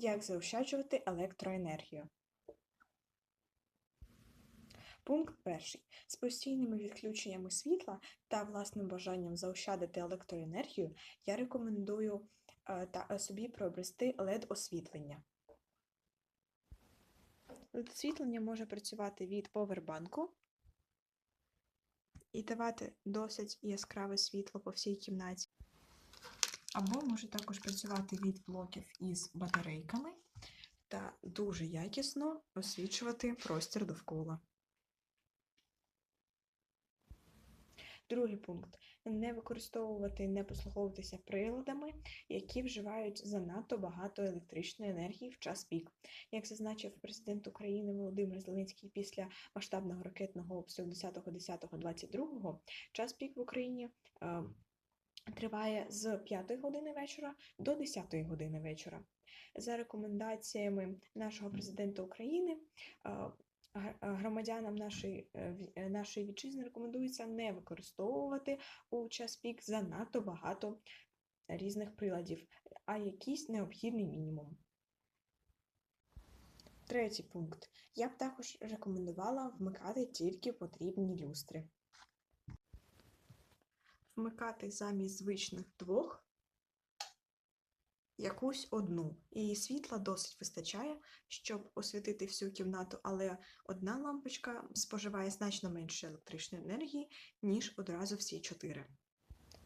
Як заощаджувати електроенергію? Пункт перший. З постійними відключеннями світла та власним бажанням заощадити електроенергію я рекомендую е, та, е, собі приобрести LED-освітлення. LED-освітлення може працювати від повербанку і давати досить яскраве світло по всій кімнаті. Або може також працювати від блоків із батарейками та дуже якісно освічувати простір довкола. Другий пункт не використовувати, не послуговуватися приладами, які вживають занадто багато електричної енергії в час пік. Як зазначив президент України Володимир Зеленський після масштабного ракетного обстрілу 10.10.22, час пік в Україні е, триває з 5 години вечора до 10 години вечора. За рекомендаціями нашого президента України. гр- Громадянам нашої, е, е, нашої вітчизни рекомендується не використовувати у час пік занадто багато різних приладів, а якийсь необхідний мінімум. Третій пункт. Я б також рекомендувала вмикати тільки потрібні люстри. Вмикати замість звичних двох якусь одну. І світла досить вистачає, щоб освітити всю кімнату, але одна лампочка споживає значно менше електричної енергії, ніж одразу всі чотири.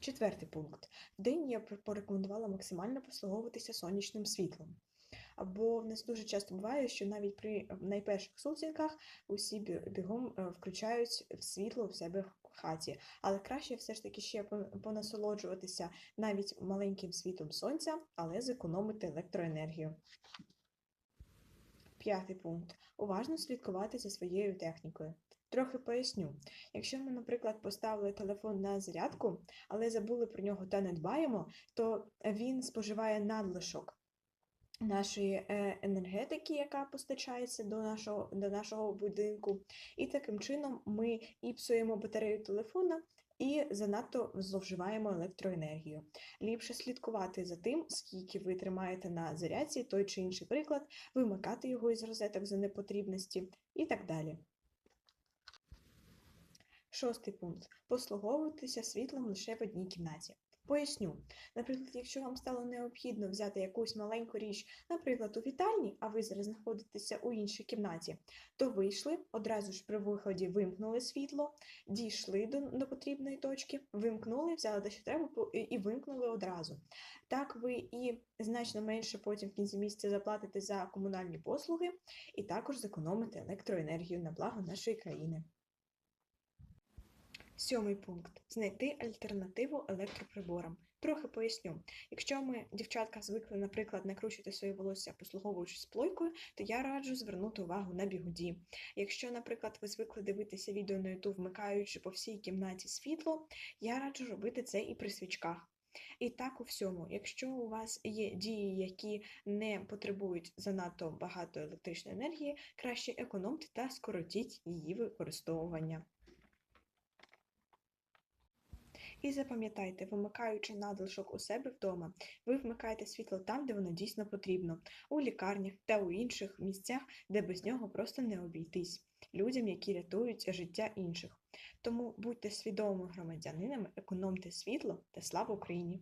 Четвертий пункт. Вдень я порекомендувала максимально послуговуватися сонячним світлом. Або в нас дуже часто буває, що навіть при найперших сутінках усі бігом е, включають світло в себе хаті. Але краще все ж таки ще понасолоджуватися навіть маленьким світом сонця, але зекономити електроенергію. П'ятий пункт. Уважно слідкувати за своєю технікою. Трохи поясню. Якщо ми, наприклад, поставили телефон на зарядку, але забули про нього та не дбаємо, то він споживає надлишок нашої е, енергетики, яка постачається до нашого, до нашого будинку. І таким чином ми і псуємо батарею телефона, і занадто зловживаємо електроенергію. Ліпше слідкувати за тим, скільки ви тримаєте на зарядці той чи інший приклад, вимикати його із розеток за непотрібності і так далі. Шостий пункт. Послуговуватися світлом лише в одній кімнаті. Поясню. Наприклад, якщо вам стало необхідно взяти якусь маленьку річ, наприклад, у вітальні, а ви зараз знаходитеся у іншій кімнаті, то вийшли, одразу ж при виході вимкнули світло, дійшли до, до потрібної точки, вимкнули, взяли те, що треба, і- вимкнули одразу. Так ви і значно менше потім в кінці місяця заплатите за комунальні послуги, і також зекономите електроенергію на благо нашої країни. Сьомий пункт знайти альтернативу електроприборам. Трохи поясню. Якщо ми, дівчатка, звикли, наприклад, накручувати своє волосся, послуговуючись плойкою, то я раджу звернути увагу на бігуді. Якщо, наприклад, ви звикли дивитися відео на YouTube, вмикаючи по всій кімнаті світло, я раджу робити це і при свічках. І так у всьому, якщо у вас є дії, які не потребують занадто багато електричної енергії, краще економте та скоротіть її використовування. І запам'ятайте, вимикаючи надлишок у себе вдома, ви вмикаєте світло там, де воно дійсно потрібно, у лікарнях та у інших місцях, де без нього просто не обійтись, людям, які рятують життя інших. Тому будьте свідомими громадянинами, економте світло та слава Україні!